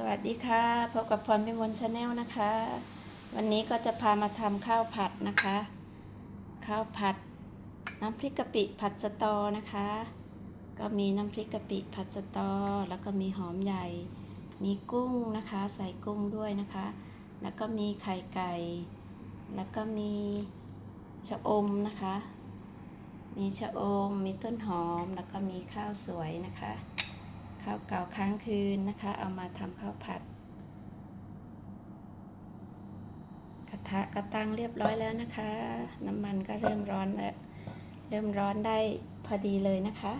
สวัสดีค่ะ พบกับพรพิมลชาแนลนะคะ วันนี้ก็จะพามาทำข้าวผัดนะคะ ข้าวผัด น้ำพริกกะปิผัดสะตอนะคะ ก็มีน้ำพริกกะปิผัดสะตอ แล้วก็มีหอมใหญ่ มีกุ้งนะคะ ใส่กุ้งด้วยนะคะ แล้วก็มีไข่ไก่ แล้วก็มีชะอมนะคะ มีชะอม มีต้นหอม แล้วก็มีข้าวสวยนะคะ ข้าวเก่าค้างคืนนะคะ เอามาทำข้าวผัด กระทะก็ตั้งเรียบร้อยแล้วนะคะ น้ำมันก็เริ่มร้อนแล้ว เริ่มร้อนได้พอดีเลยนะคะ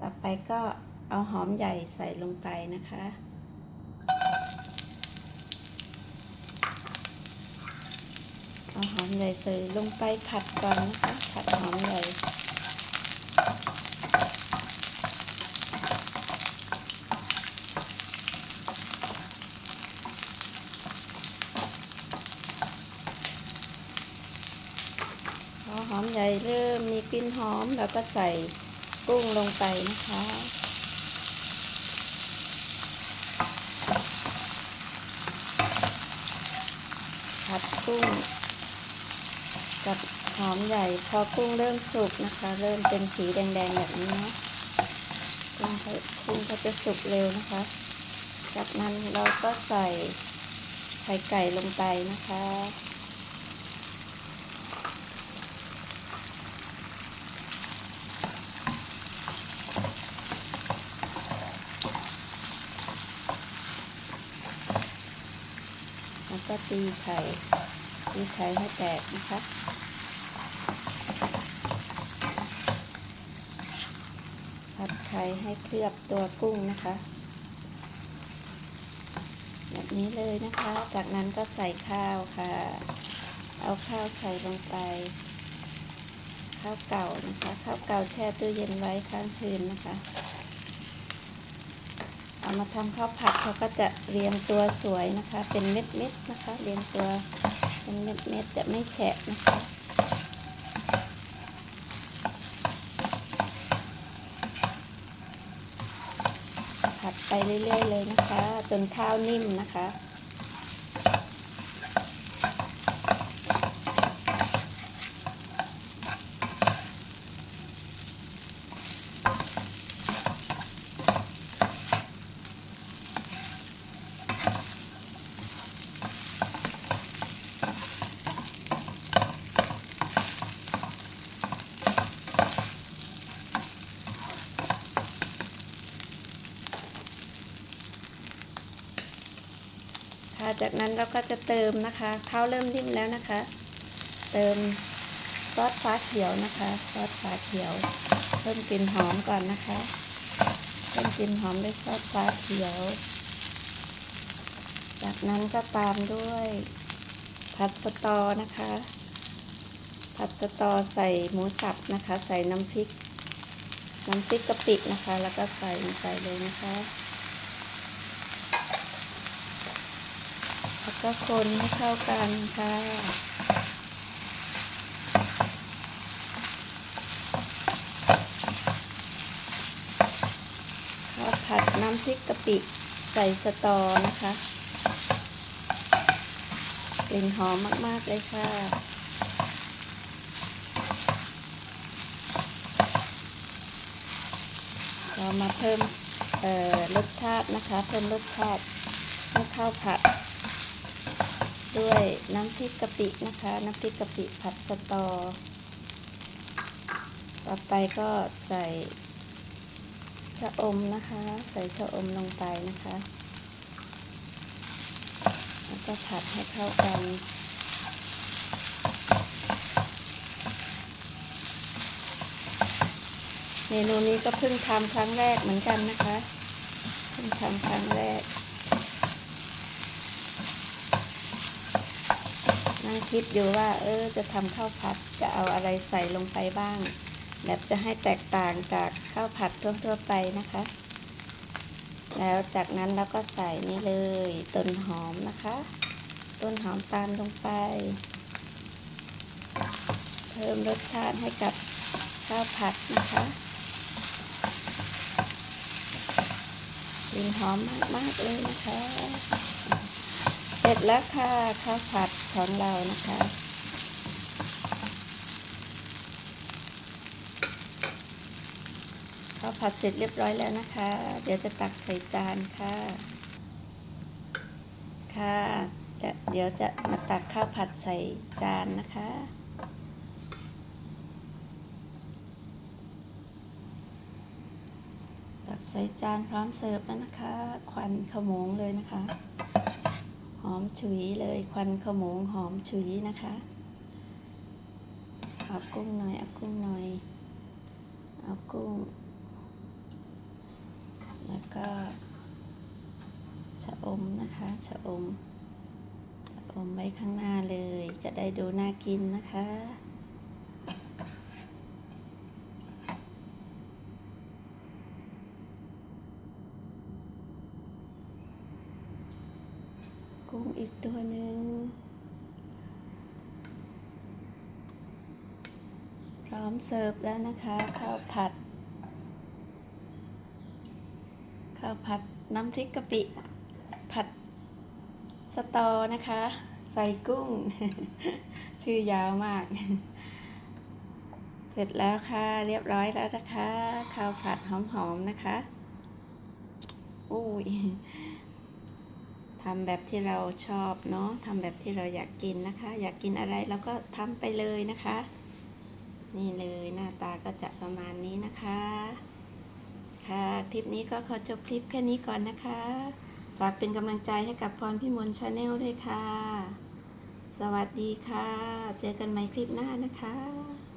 ต่อไปก็เอาหอมใหญ่ใส่ลงไปนะคะเอาหอมใหญ่ใส่ลงไปผัดก่อนนะคะ ผัดหอมใหญ่ หอมใหญ่เริ่มมีกลิ่นหอมแล้วก็ใส่กุ้งลงไปนะคะ ผัดกุ้ง กับหอมใหญ่พอกุ้งเริ่มสุกนะคะ เริ่มเป็นสีแดงๆแบบนี้นะกุ้งเขากุ้งเขาจะสุกเร็วนะคะ จากนั้นเราก็ใส่ไข่ไก่ลงไปนะคะ ก็ตีไข่ตีไข่ให้แตกนะคะผัดไข่ให้เคลือบตัวกุ้งนะคะแบบนี้เลยนะคะ จากนั้นก็ใส่ข้าวค่ะ เอาข้าวใส่ลงไป ข้าวเก่านะคะ ข้าวเก่าแช่ตู้เย็นไว้ค้างคืนนะคะ เอามาทำข้าวผัดเขาก็จะเรียงตัวสวยนะคะ เป็นเม็ดเม็ดๆนะคะ เรียงตัวเป็นเม็ดเม็ดๆจะไม่แฉะนะคะผัดไปเรื่อยๆเลยนะคะ จนข้าวนิ่มนะคะ จากนั้นเราก็จะเติมนะคะข้าวเริ่มนิ่มแล้วนะคะ เติมซอสฟ้าเขียวนะคะ ซอสฟ้าเขียว เพิ่มกลิ่นหอมก่อนนะคะ เพิ่มกลิ่นหอมด้วยซอสฟ้าเขียว จากนั้นก็ตามด้วย ผัดสตอนะคะ ผัดสตอใส่หมูสับนะคะ ใส่น้ำพริก น้ำพริกกะปินะคะ แล้วก็ใส่ลงไปเลยนะคะ แล้ว ก็คนให้เข้ากันค่ะ ข้าวผัดน้ำพริกกะปิใส่สตอนะคะกลิ่นหอมมาก ๆ เลยค่ะ เรามาเพิ่มเอ่อรสชาตินะคะ เพิ่มรสชาติให้ข้าวผัด ด้วยน้ำพริกกะปินะคะ น้ำพริกกะปิผัดสตอ ต่อไปก็ใส่ชะอมนะคะ ใส่ชะอมลงไปนะคะ แล้วก็ผัดให้เข้ากันเมนูนี้ก็เพิ่งทำครั้งแรกเหมือนกันนะคะ เพิ่งทำครั้งแรก นั่งคิดอยู่ว่า เออ จะทำข้าวผัดจะเอาอะไรใส่ลงไปบ้าง แบบจะให้แตกต่างจากข้าวผัดทั่วๆไปนะคะ แล้วจากนั้นเราก็ใส่นี่เลยต้นหอมนะคะ ต้นหอมตามลงไป เพิ่มรสชาติให้กับข้าวผัดนะคะเลิ่นหอมมากๆเลยนะคะ ร็จแล้วค่ะข้าวผัดของเรานะคะ ข้าวผัดเสร็จเรียบร้อยแล้วนะคะ เดี๋ยวจะตักใส่จานค่ะ ค่ะและเดี๋ยวจะมาตักข้าวผัดใส่จานนะคะตักใส่จานพร้อมเสิร์ฟแล้วนะคะ ควันขโมงเลยนะคะ อมฉุยเลยควันขโมงหอมฉุยนะคะเอากุ้งหน่อยเอากุ้งหน่อยเอากุ้ง แล้วก็ชะอมนะคะชะอมชะอมไว้ข้างหน้าเลย จะได้ดูน่ากินนะคะ กุ้งอีกตัวหนึ่งพร้อมเสิร์ฟแล้วนะคะข้าวผัด ข้าวผัดน้ำพริกกะปิ ผัดสตอนะคะ ใส่กุ้ง ชื่อยาวมาก เสร็จแล้วค่ะ เรียบร้อยแล้วนะคะ ข้าวผัดหอมๆนะคะ อุ้ย ทำแบบที่เราชอบเนาะทำแบบที่เราอยากกินนะคะ อยากกินอะไรเราก็ทำไปเลยนะคะ นี่เลยหน้าตาก็จะประมาณนี้นะคะ ค่ะ คลิปนี้ก็ขอจบคลิปแค่นี้ก่อนนะคะ ฝากเป็นกำลังใจให้กับพรพิมลชาแนลด้วยค่ะ สวัสดีค่ะ เจอกันใหม่คลิปหน้านะคะ